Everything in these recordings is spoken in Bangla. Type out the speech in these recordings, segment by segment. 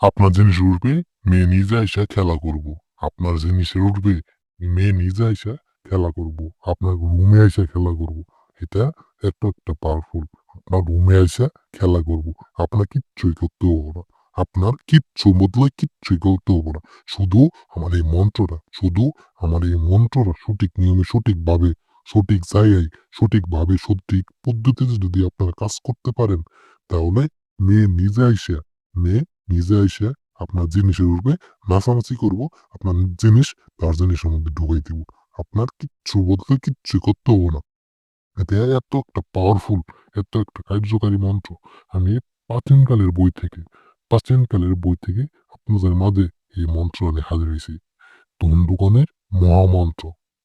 আপনার জিনিস উঠবে, মেয়ে নিজে আইসা খেলা করব। আপনার জিনিসের উঠবে, মেয়ে নিজে আইসা খেলা করব। আপনার রুমে আইসা খেলা করব। এটা এত একটা পাওয়ারফুল আপনার রুমে আইসা খেলা করব। আপনার কিচ্ছুই করতে হব না আপনার কিচ্ছু বদলে কিচ্ছুই করতে হব না শুধু আমার এই মন্ত্রটা, শুধু আমার এই মন্ত্রটা সঠিক নিয়মে সঠিকভাবে সঠিক জায়গায় সঠিকভাবে সঠিক পদ্ধতিতে যদি আপনারা কাজ করতে পারেন, তাহলে মেয়ে নিজে আইসা, মেয়ে নিজে আইসা আপনার জিনিসের উপরে নাচানাচি করব, আপনার জিনিস তার জিনিসের মধ্যে ঢুকাই দিব। আপনার কিচ্ছু বলতে কিচ্ছু করতে হব না। এটা এত একটা পাওয়ারফুল এত একটা কার্যকারী মন্ত্র। আমি প্রাচীনকালের বই থেকে, প্রাচীনকালের বই থেকে আপনাদের মাঝে এই মন্ত্র আমি হাজির হয়েছি। দণ্ডগণের মহামন্ত্র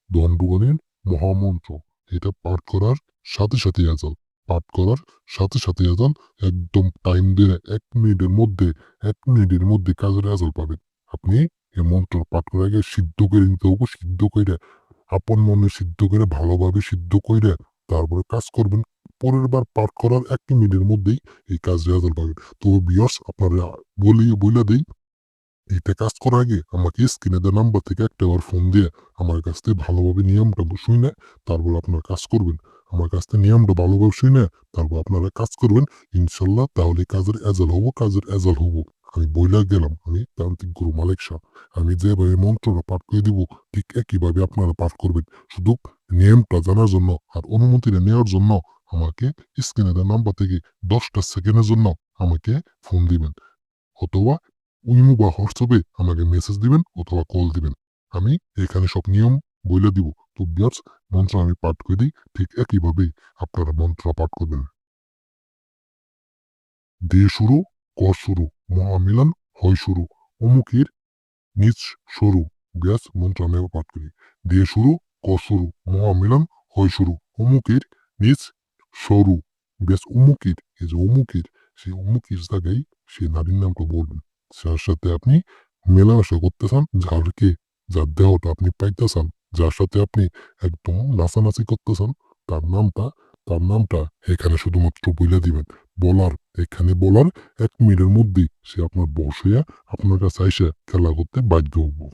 দণ্ডগণের মহামন্ত্র। এটা পাঠ করার সাথে সাথে আজাল পাঠ করার সাথে সাথে আজাল একদম টাইম দিয়ে এক মিনিটের মধ্যে, এক মিনিটের মধ্যে কাজের আজাল পাবেন। আপনি এই মন্ত্র পাঠ করার আগে সিদ্ধ করে নিতে হবে, সিদ্ধ করে আপন মনে সিদ্ধ করে ভালোভাবে সিদ্ধ করে তারপরে কাজ করবেন। পরের বার পাঠ করার এক মিনিটের মধ্যেই এই কাজ রেজাল্ট পাবেন। তো বিয়স আপনারা বলি বলে দেই, এইটা কাজ করার আগে আমাকে স্ক্রিনে দেওয়া নাম্বার থেকে একটা বার ফোন দিয়ে আমার কাছ থেকে ভালোভাবে নিয়মটা শুনে তারপর আপনারা কাজ করবেন। আমার কাছ থেকে নিয়মটা ভালোভাবে শুনে তারপর আপনারা কাজ করবেন, ইনশাল্লাহ তাহলে কাজের এজাল হব, কাজের এজাল হব। আমি বইলা গেলাম, আমি তান্ত্রিক গুরু মালিক শাহ আমি যেভাবে মন্ত্রটা পাঠ করে দিব, ঠিক একইভাবে আপনারা পাঠ করবেন। শুধু নিয়মটা জানার জন্য আর অনুমতিটা নেওয়ার জন্য আমাকে স্ক্রিনে দেওয়া নাম্বার থেকে দশটা সেকেন্ডের জন্য আমাকে ফোন দিবেন। অথবা ইমো বা হোয়াটসঅ্যাপে আমাকে মেসেজ দিবেন, অথবা কল দিবেন। আমি এখানে সব নিয়ম বলে দিব। তো বিয়ার্স মন্ত্র আমি পাঠ করে দিই ঠিক একইভাবেই আপনারা মন্ত্র পাঠ করবেন। দে শুরু, ক শুরু মহামিলন হয় শুরু, অমুকের নিজ শুরু ব্যাস মন্ত্র আমি পাঠ করি। দিয়ে শুরু, ক শুরু মহামিলন হয় শুরু, অমুকের নিজ সরু, ব্যাস অমুকের, এই যে অমুকের, সেই অমুকের জায়গায় সেই নারীর নামটা বলবেন। যার সাথে আপনি মেলামেশা করতে চান, যারকে, যার দেহটা আপনি পাইতে চান যার সাথে আপনি একদম নাচানাচি করতেছেন, তার নামটা তার নামটা এখানে শুধুমাত্র বইলে দিবেন। বলার, এখানে বলার এক মিনিটের মধ্যেই সে আপনার বসে আপনার কাছে আইসা খেলা করতে বাধ্য হব।